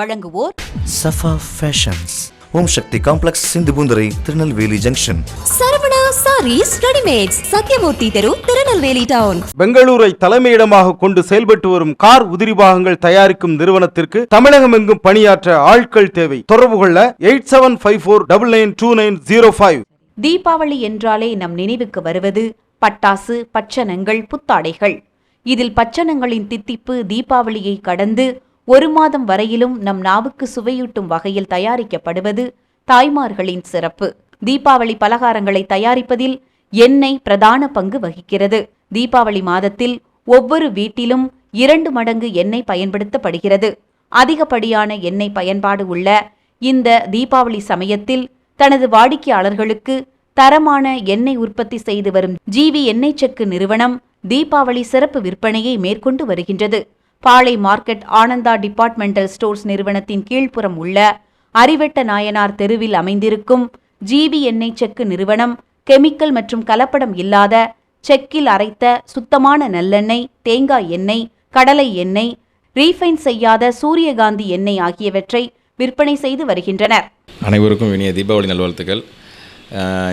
வழங்குவோர் Safa fashions Om Sakthi complex Sindhupoondurai Tirunelveli junction Saravana sarees readymades Sathyamoorthy தெரு Tirunelveli down பெங்களூரை தலைமையிடமாக கொண்டு செயல்பட்டு வரும் கார் உதிரி பாகங்கள் தயாரிக்கும் நிறுவனத்திற்கு தமிழகமெங்கும் பணியாற்ற ஆட்கள் தேவை. தொடர்பு கொள்ள eight seven five four double nine two nine zero five. Deepavali என்றாலே நம் நினைவுக்கு வருவது பட்டாசு பச்சனங்கள் புத்தாடைகள். இதில் பச்சனங்களின் தித்திப்பு தீபாவளியை கடந்து ஒரு மாதம் வரையிலும் நம் நாவுக்கு சுவையூட்டும் வகையில் தயாரிக்கப்படுவது தாய்மார்களின் சிறப்பு. தீபாவளி பலகாரங்களை தயாரிப்பதில் எண்ணெய் பிரதான பங்கு வகிக்கிறது. தீபாவளி மாதத்தில் ஒவ்வொரு வீட்டிலும் இரண்டு மடங்கு எண்ணெய் பயன்படுத்தப்படுகிறது. அதிகப்படியான எண்ணெய் பயன்பாடு உள்ள இந்த தீபாவளி சமயத்தில் தனது வாடிக்கையாளர்களுக்கு தரமான எண்ணெய் உற்பத்தி செய்து வரும் ஜிவி எண்ணெய் செக்கு நிறுவனம் தீபாவளி சிறப்பு விற்பனையை மேற்கொண்டு வருகின்றது. Palai market Ananda departmental stores நிறுவனத்தின் கீழ்ப்புறம் உள்ள அரிவெட்ட நாயனார் தெருவில் அமைந்திருக்கும் ஜிவி எண்ணெய் செக்கு நிறுவனம் கெமிக்கல் மற்றும் கலப்படம் இல்லாத செக்கில் அரைத்த சுத்தமான நல்லெண்ணெய் தேங்காய் எண்ணெய் கடலை எண்ணெய் ரீஃபைன் செய்யாத சூரியகாந்தி எண்ணெய் ஆகியவற்றை விற்பனை செய்து வருகின்றனர். அனைவருக்கும் இனிய தீபாவளி நல்வாழ்த்துக்கள்.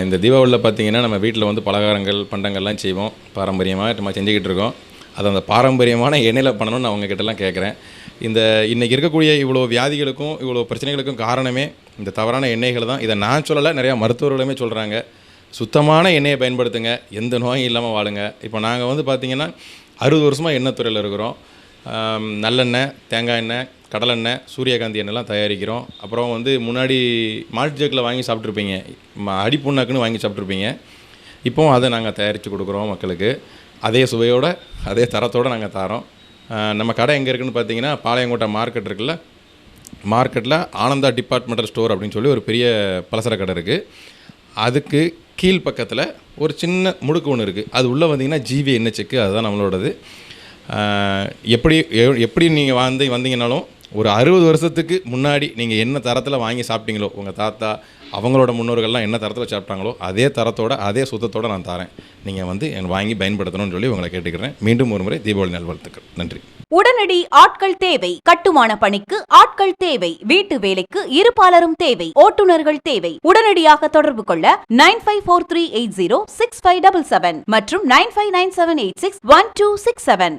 இந்த தீபாவளியில் பார்த்தீங்கன்னா நம்ம வீட்டில் வந்து பலகாரங்கள் பண்டங்கள்லாம் செய்வோம். பாரம்பரியமாக நம்ம செஞ்சுக்கிட்டு இருக்கோம். அது அந்த பாரம்பரியமான எண்ணெயில் பண்ணணும்னு நான் உங்ககிட்டலாம் கேட்குறேன். இந்த இன்றைக்கி இருக்கக்கூடிய இவ்வளோ வியாதிகளுக்கும் இவ்வளோ பிரச்சனைகளுக்கும் காரணமே இந்த தவறான எண்ணெய்கள் தான். இதை நான் சொல்லலை நிறையா மருத்துவர்களுமே சொல்கிறாங்க சுத்தமான எண்ணெயை பயன்படுத்துங்க எந்த நோயும் இல்லாமல் வாழுங்க. இப்போ நாங்கள் வந்து பார்த்திங்கன்னா அறுபது வருஷமாக எண்ணெய் துறையில் இருக்கிறோம். நல்லெண்ணெய் தேங்காய் எண்ணெய் கடலெண்ணெய் சூரியகாந்தி எண்ணெய்லாம் தயாரிக்கிறோம். அப்புறம் வந்து முன்னாடி மால்ட் ஜக்கில் வாங்கி சாப்பிட்ருப்பீங்க ம- அடிப்புண்ணாக்குன்னு வாங்கி சாப்பிட்ருப்பீங்க இப்போவும் அதை நாங்கள் தயாரித்து கொடுக்குறோம் மக்களுக்கு. அதே சுவையோடு அதே தரத்தோடு நாங்கள் தரோம். நம்ம கடை எங்கே இருக்குதுன்னு பார்த்தீங்கன்னா பாளையங்கோட்டை மார்க்கெட் இருக்குல்ல? மார்க்கெட்டில் ஆனந்தா டிபார்ட்மெண்டல் ஸ்டோர் அப்படின்னு சொல்லி ஒரு பெரிய பலசர கடை இருக்குது அதுக்கு கீழ் பக்கத்தில் ஒரு சின்ன முடுக்கு ஒன்று இருக்குது அது உள்ளே வந்தீங்கன்னா ஜிவி என்ன செக்கு அதுதான் நம்மளோடது. எப்படி எப்படி நீங்கள் வந்து வந்தீங்கனாலும் ஒரு அறுபது வருஷத்துக்கு முன்னாடி நீங்கள் என்ன தரத்தில் வாங்கி சாப்பிட்டீங்களோ உங்கள் தாத்தா அவங்களோட முன்னோர்கள்லாம் என்ன தரத்தில் சாப்பிட்டாங்களோ அதே தரத்தோட அதே சுத்தத்தோட நான் தரேன். நீங்கள் வந்து என்னை வாங்கி பயன்படுத்தணும்னு சொல்லி உங்களை கேட்டுக்கிறேன். மீண்டும் ஒரு முறை தீபாவளி நல்வாழ்த்துக்கள். நன்றி. உடனடி ஆட்கள் தேவை கட்டுமான பணிக்கு ஆட்கள் தேவை வீட்டு வேலைக்கு இருபாலரும் தேவை ஓட்டுநர்கள் தேவை. உடனடியாக தொடர்பு கொள்ள nine five four three eight zero six five double seven மற்றும் nine five nine seven eight six one two six seven.